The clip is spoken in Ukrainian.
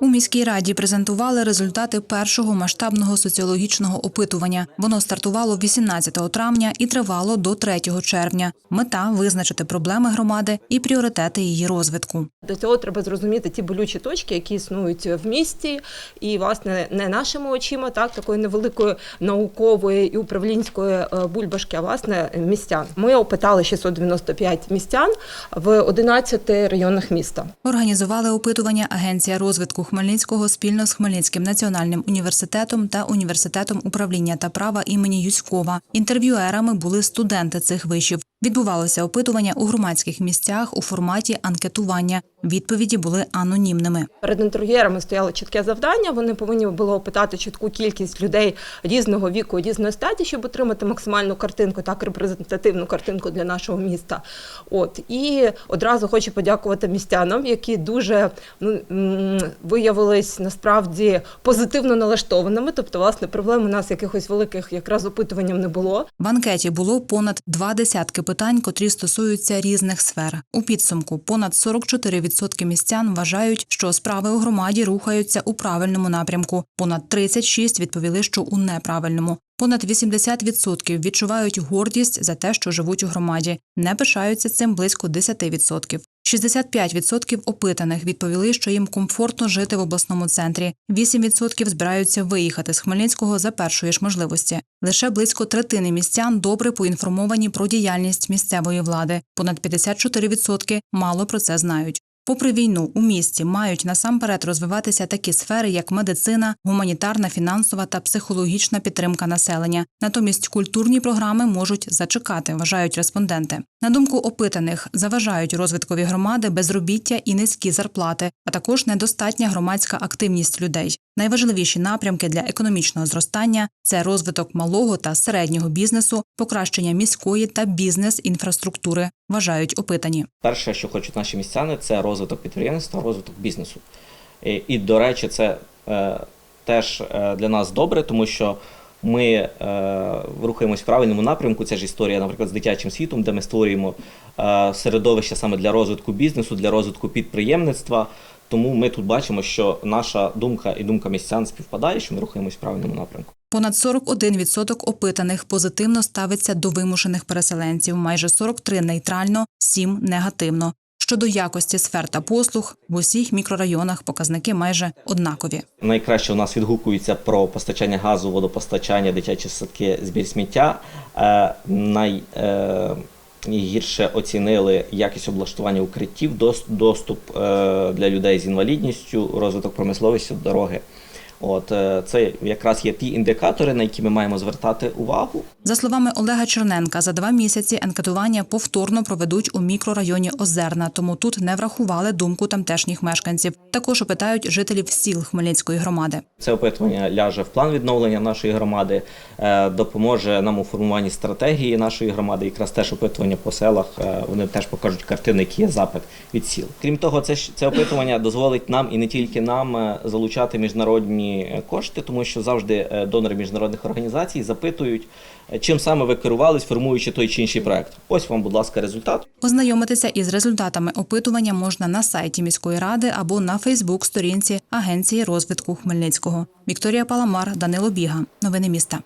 У міській раді презентували результати першого масштабного соціологічного опитування. Воно стартувало 18 травня і тривало до 3 червня. Мета визначити проблеми громади і пріоритети її розвитку. До цього треба зрозуміти ті болючі точки, які існують в місті, і власне не нашими очима, так такої невеликої наукової і управлінської е, бульбашки, а власне містян. Ми опитали 695 містян в 11 районах міста. Організували опитування Агенція розвитку Хмельницького спільно з Хмельницьким національним університетом та університетом управління та права імені Юськова. Інтерв'юерами були студенти цих вишів. Відбувалося опитування у громадських місцях у форматі анкетування. Відповіді були анонімними. Перед інтерв'єрами стояло чітке завдання. Вони повинні були опитати чітку кількість людей різного віку, різної статі, щоб отримати максимальну картинку, так репрезентативну картинку для нашого міста. От і одразу хочу подякувати містянам, які дуже ну виявились насправді позитивно налаштованими. Тобто, власне, проблем у нас якихось великих якраз опитуванням не було. В анкеті було понад два десятки питань, котрі стосуються різних сфер. У підсумку понад 44% містян вважають, що справи у громаді рухаються у правильному напрямку. Понад 36% відповіли, що у неправильному. Понад 80% відчувають гордість за те, що живуть у громаді. Не пишаються цим близько 10%. 65% опитаних відповіли, що їм комфортно жити в обласному центрі. 8% збираються виїхати з Хмельницького за першої ж можливості. Лише близько третини містян добре поінформовані про діяльність місцевої влади. Понад 54% мало про це знають. Попри війну, у місті мають насамперед розвиватися такі сфери, як медицина, гуманітарна, фінансова та психологічна підтримка населення. Натомість культурні програми можуть зачекати, вважають респонденти. На думку опитаних, заважають розвиткові громади безробіття і низькі зарплати, а також недостатня громадська активність людей. Найважливіші напрямки для економічного зростання це розвиток малого та середнього бізнесу, покращення міської та бізнес-інфраструктури, вважають опитані. Перше, що хочуть наші містяни, це розвиток підприємництва, розвиток бізнесу. І, і до речі, це е, теж е, для нас добре, тому що ми е, рухаємось в правильному напрямку. Це ж історія, наприклад, з дитячим світом, де ми створюємо е, середовище саме для розвитку бізнесу, для розвитку підприємництва. Тому ми тут бачимо, що наша думка і думка містян співпадає, що ми рухаємось в правильному напрямку. Понад 41% опитаних позитивно ставиться до вимушених переселенців, майже 43% нейтрально, 7% негативно. Щодо якості сфер та послуг, в усіх мікрорайонах показники майже однакові. Найкраще у нас відгукується про постачання газу, водопостачання, дитячі садки, збір сміття. Е, най, е, гірше оцінили якість облаштування укриттів, доступ е, для людей з інвалідністю, розвиток промисловості, дороги. От е, це якраз є ті індикатори, на які ми маємо звертати увагу. За словами Олега Черненка, за два місяці анкетування повторно проведуть у мікрорайоні Озерна, тому тут не врахували думку тамтешніх мешканців. Також опитають жителів сіл Хмельницької громади. Це опитування ляже в план відновлення нашої громади, е, допоможе нам у формуванні стратегії нашої громади. Якраз теж опитування по селах. е, Вони теж покажуть картини, який є запит від сіл. Крім того, це це опитування дозволить нам і не тільки нам е, залучати міжнародні кошти, тому що завжди донори міжнародних організацій запитують, чим саме ви керувались, формуючи той чи інший проект. Ось вам, будь ласка, результат. Ознайомитися із результатами опитування можна на сайті міської ради або на Фейсбук-сторінці Агенції розвитку Хмельницького. Вікторія Паламар, Данило Біга. Новини міста.